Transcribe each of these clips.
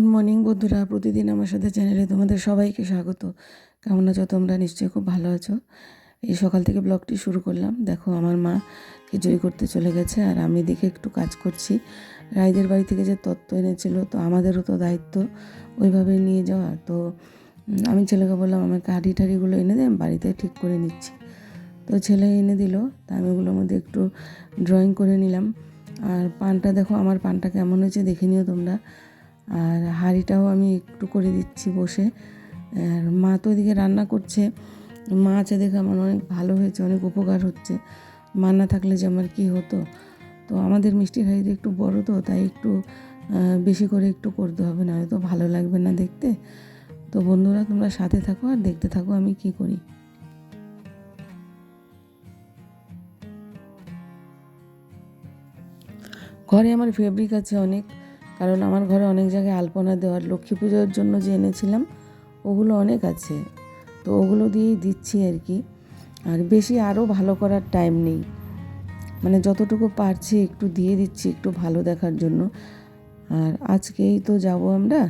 Good morning বন্ধুরা। প্রতিদিন আমার সাথে চ্যানেলে তোমাদের সবাইকে স্বাগত। কেমন আছো তোমরা? নিশ্চয়ই খুব ভালো আছো। এই সকাল থেকে ব্লগটি শুরু করলাম। দেখো, আমার মা খিচুড়ি করতে চলে গেছে আর আমি দেখে একটু কাজ করছি। রায়দের বাড়ি থেকে যে তত্ত্ব এনেছিল, তো আমাদেরও তো দায়িত্ব ওইভাবে নিয়ে যাওয়া। তো আমি ছেলেকে বললাম, আমাকে হাঁড়ি টাড়িগুলো এনে দে, আমি বাড়িতে ঠিক করে নিচ্ছি। তো ছেলে এনে দিল। তা আমি ওগুলোর মধ্যে একটু ড্রয়িং করে নিলাম। আর পানটা দেখো, আমার পানটা কেমন হয়েছে দেখে নিও তোমরা। আর হাঁড়িটাও আমি একটু করে দিচ্ছি বসে। আর মা তো ওইদিকে রান্না করছে। মা আছে দেখে আমার অনেক ভালো হয়েছে, অনেক উপকার হচ্ছে। মা না থাকলে যে আমার কী হতো? তো আমাদের মিষ্টির হাঁড়িটা একটু বড় তো, তাই একটু বেশি করে একটু করতে হবে না হয়তো ভালো লাগবে না দেখতে। তো বন্ধুরা, তোমরা সাথে থাকো আর দেখতে থাকো আমি কি করি। ঘরে আমার ফেব্রিক আছে অনেক। কারণ আমার ঘরে অনেক জায়গায় আলপনা দেওয়ার, লক্ষ্মী পুজোর জন্য যে এনেছিলাম, ওগুলো অনেক আছে। তো ওগুলো দিয়েই দিচ্ছি আর কি। আর বেশি আরও ভালো করার টাইম নেই। মানে যতটুকু পারছি একটু দিয়ে দিচ্ছি একটু ভালো দেখার জন্য। আর আজকেই তো যাব আমরা।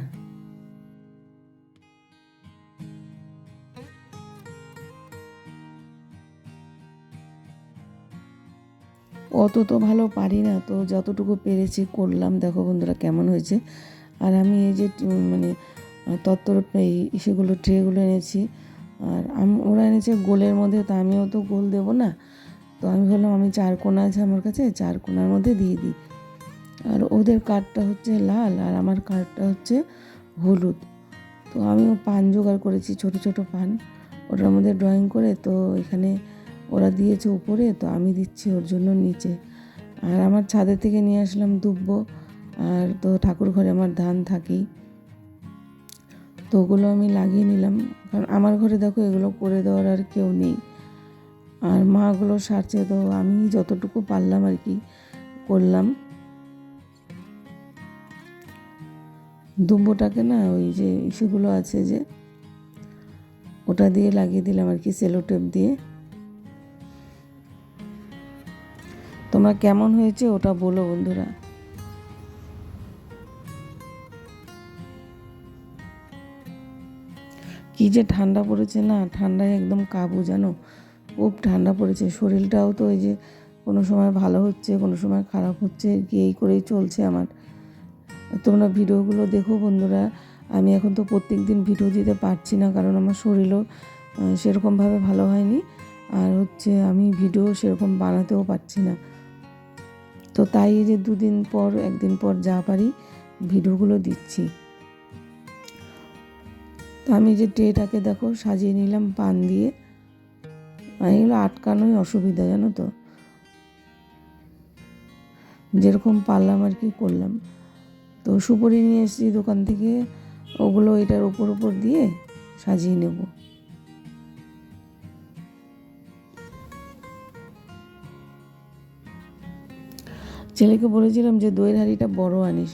অত তো ভালো পারি না, তো যতটুকু পেরেছি করলাম। দেখো বন্ধুরা কেমন হয়েছে। আর আমি এই যে মানে তত্ত্বর এই সেগুলো ট্রেগুলো এনেছি। আর আমি, ওরা এনেছে গোলের মধ্যে, তো আমিও তো গোল দেবো না। তো আমি ভাবলাম আমি চার কোনা আছে আমার কাছে, চার কোনার মধ্যে দিয়ে দিই। আর ওদের কার্ডটা হচ্ছে লাল, আর আমার কার্ডটা হচ্ছে হলুদ। তো আমিও পান জোগাড় করেছি, ছোট ছোট পান। ওটার মধ্যে ড্রয়িং করে, তো এখানে ওরা দিয়েছে উপরে, তো আমি দিচ্ছি ওর জন্য নিচে। আর আমার ছাদের থেকে নিয়ে আসলাম দুব্ব, আর তো ঠাকুর ঘরে আমার ধান থাকেই। তো ওগুলো আমি লাগিয়ে নিলাম, কারণ আমার ঘরে দেখো এগুলো করে দেওয়ার আর কেউ নেই। আর মাগুলো সারছে, তো আমি যতটুকু পারলাম আর কি করলাম। দুব্বটাকে না ওই যে ইসেগুলো আছে যে, ওটা দিয়ে লাগিয়ে দিলাম আর কি, সেলো টেপ দিয়ে। তোমরা কেমন হয়েছে ওটা বলো বন্ধুরা। কি যে ঠান্ডা পড়েছে না, ঠান্ডায় একদম কাবু জানো? খুব ঠান্ডা পড়েছে। শরীরটাও তো ওই যে কোনো সময় ভালো হচ্ছে, কোনো সময় খারাপ হচ্ছে, কি এই করেই চলছে আমার। তোমরা ভিডিওগুলো দেখো বন্ধুরা। আমি এখন তো প্রত্যেক দিন ভিডিও দিতে পারছি না, কারণ আমার শরীরও সেরকমভাবে ভালো হয়নি। আর হচ্ছে আমি ভিডিও সেরকম বানাতেও পারছি না। তো তাই যে দুদিন পর, একদিন পর যা পারি, ভিডিওগুলো দিচ্ছি। তো আমি যে ট্রেটাকে দেখো, সাজিয়ে নিলাম পান দিয়ে। এগুলো আটকানোই অসুবিধা, জানো তো? যেরকম পারলাম আর কি করলাম। তো সুপুরি নিয়ে এসেছি দোকান থেকে, ওগুলো এটার উপর উপর দিয়ে সাজিয়ে নেব। ছেলেকে বলেছিলাম যে দইয়ের হাঁড়িটা বড় আনিস,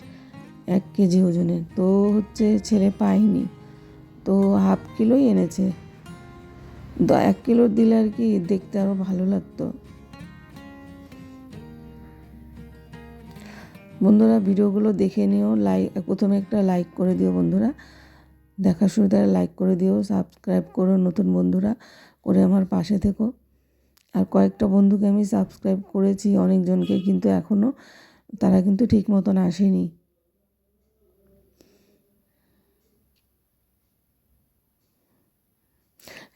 এক কেজি ওজনের। তো হচ্ছে ছেলে পায়নি, তো হাফ কিলোই এনেছে। এক কিলো দিলে আর কি দেখতে আরও ভালো লাগতো। বন্ধুরা, ভিডিওগুলো দেখে নিও লাইক প্রথমে একটা লাইক করে দিও বন্ধুরা। দেখার শুরু লাইক করে দিও সাবস্ক্রাইব করো নতুন বন্ধুরা, করে আমার পাশে থেকো। আর কয়েকটা বন্ধুকে আমি সাবস্ক্রাইব করেছি, অনেকজনকে কিন্তু এখনও তারা কিন্তু ঠিক মতন আসেনি।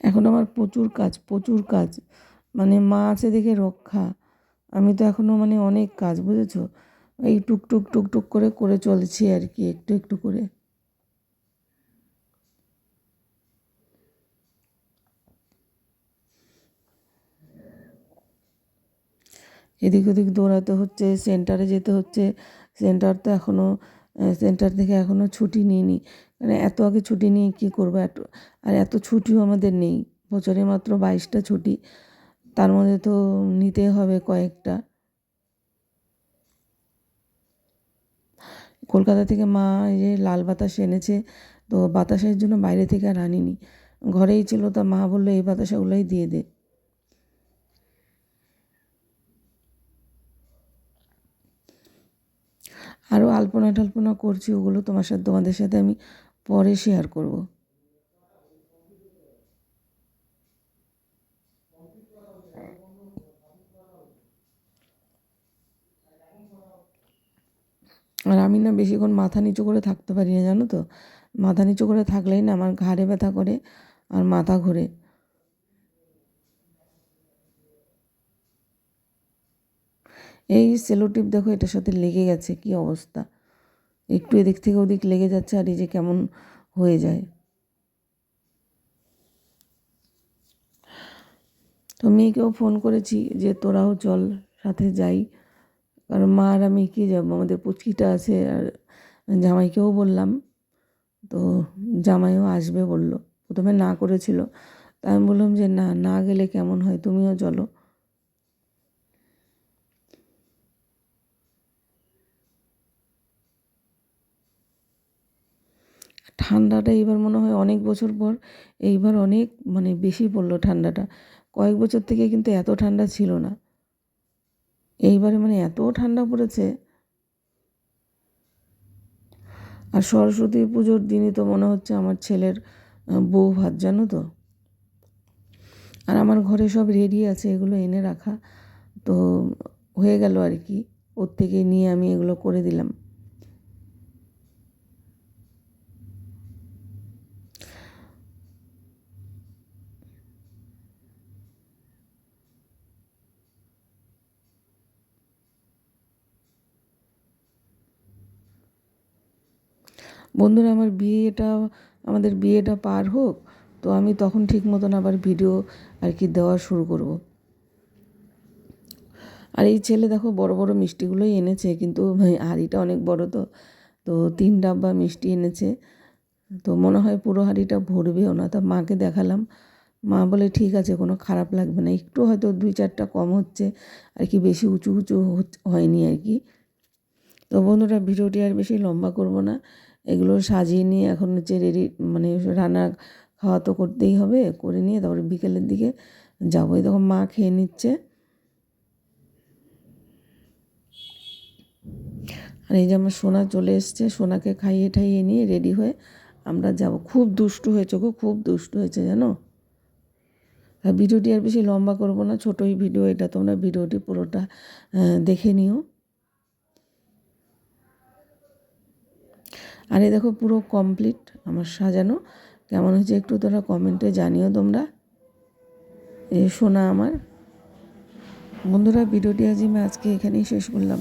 এখন আমার প্রচুর কাজ প্রচুর কাজ। মানে মা আছে দেখে রক্ষা। আমি তো এখনও মানে অনেক কাজ, বুঝেছ? এই টুকটুক টুকটুক করে করে চলছি আর কি, একটু একটু করে। এদিক ওদিক দৌড়াতে হচ্ছে সেন্টারে যেতে হচ্ছে। সেন্টার তো এখনও সেন্টার থেকে এখনও ছুটি নিইনি। মানে এত আগে ছুটি নিয়ে কী করব? এত, আর এত ছুটিও আমাদের নেই। বছরে মাত্র বাইশটা ছুটি। তার মধ্যে তো নিতে হবে কয়েকটা। কলকাতা থেকে মা এই যে লাল বাতাস এনেছে, তো বাতাসের জন্য বাইরে থেকে আর আনিনি। ঘরেই ছিল, তা মা বলল, এই বাতাসাগুলোই দিয়ে দে। আরও আলপনা টালপনা করছি, ওগুলো তোমার সাথে, তোমাদের সাথে আমি পরে শেয়ার করব। আর আমি না বেশিক্ষণ মাথা নিচু করে থাকতে পারি না, জানো তো? মাথা নিচু করে থাকলেই না আমার ঘাড়ে ব্যথা করে আর মাথা ঘোরে। এই সেলোটিপ দেখো, এটার সাথে লেগে গেছে, কি অবস্থা? একটু এদিক থেকে ওদিক লেগে যাচ্ছে আর এই যে কেমন হয়ে যায়। তো মেয়েকেও ফোন করেছি যে, তোরাও চল, সাথে যাই। কারণ মা আর আমি কি যাব? আমাদের পুচকিটা আছে আর জামাইকেও বললাম। তো জামাইও আসবে বলল। প্রথমে না করেছিল। তা আমি বললাম যে, না না গেলে কেমন হয়? তুমিও চলো। ঠান্ডাটা এইবার মনে হয় অনেক বছর পর এইবার অনেক মানে বেশি পড়ল ঠান্ডাটা। কয়েক বছর থেকে কিন্তু এত ঠান্ডা ছিল না। এইবারে মানে এত ঠান্ডা পড়েছে। আর সরস্বতী পুজোর দিনই তো মনে হচ্ছে আমার ছেলের বউ ভাত জানো তো? আর আমার ঘরে সব রেডি আছে, এগুলো এনে রাখা। তো হয়ে গেল আর কি। ওর থেকে নিয়ে আমি এগুলো করে দিলাম। বন্ধুরা, আমার বিয়েটা, আমাদের বিয়েটা পার হোক, তো আমি তখন ঠিক মতন আবার ভিডিও আর কি দেওয়া শুরু করব। আর এই ছেলে দেখো, বড় বড় মিষ্টিগুলোই এনেছে, কিন্তু হাঁড়িটা অনেক বড় তো তো তিন ডাব্বা মিষ্টি এনেছে। তো মনে হয় পুরো হাঁড়িটা ভরবেও না, তা মাকে দেখালাম। মা বলে, ঠিক আছে, কোনো খারাপ লাগবে না। একটু হয়তো দুই চারটা কম হচ্ছে, আর কি বেশি উঁচু উঁচু হয়নি আর কি। তো বন্ধুরা, ভিডিওটি আর বেশি লম্বা করব না। এগুলো সাজিয়ে নিয়ে এখন হচ্ছে রেডি মানে রান্না খাওয়া তো করতেই হবে, করে নিয়ে তারপরে বিকেলের দিকে যাব। এই তখন মা খেয়ে নিচ্ছে। আর এই যে আমার সোনা চলে এসছে, সোনাকে খাইয়ে ঠাইয়ে নিয়ে রেডি হয়ে আমরা যাব। খুব দুষ্টু হয়েছে গো, খুব দুষ্টু হয়েছে জানো? আর ভিডিওটি আর বেশি লম্বা করব না, ছোটোই ভিডিও এটা, তোমরা ভিডিওটি পুরোটা দেখে নিও। আর এই দেখো পুরো কমপ্লিট আমার সাজানো। কেমন হয়েছে একটু তোরা কমেন্টে জানিও তোমরা। এ শোনা আমার। বন্ধুরা ভিডিওটি আজ আমি আজকে এখানেই শেষ করলাম।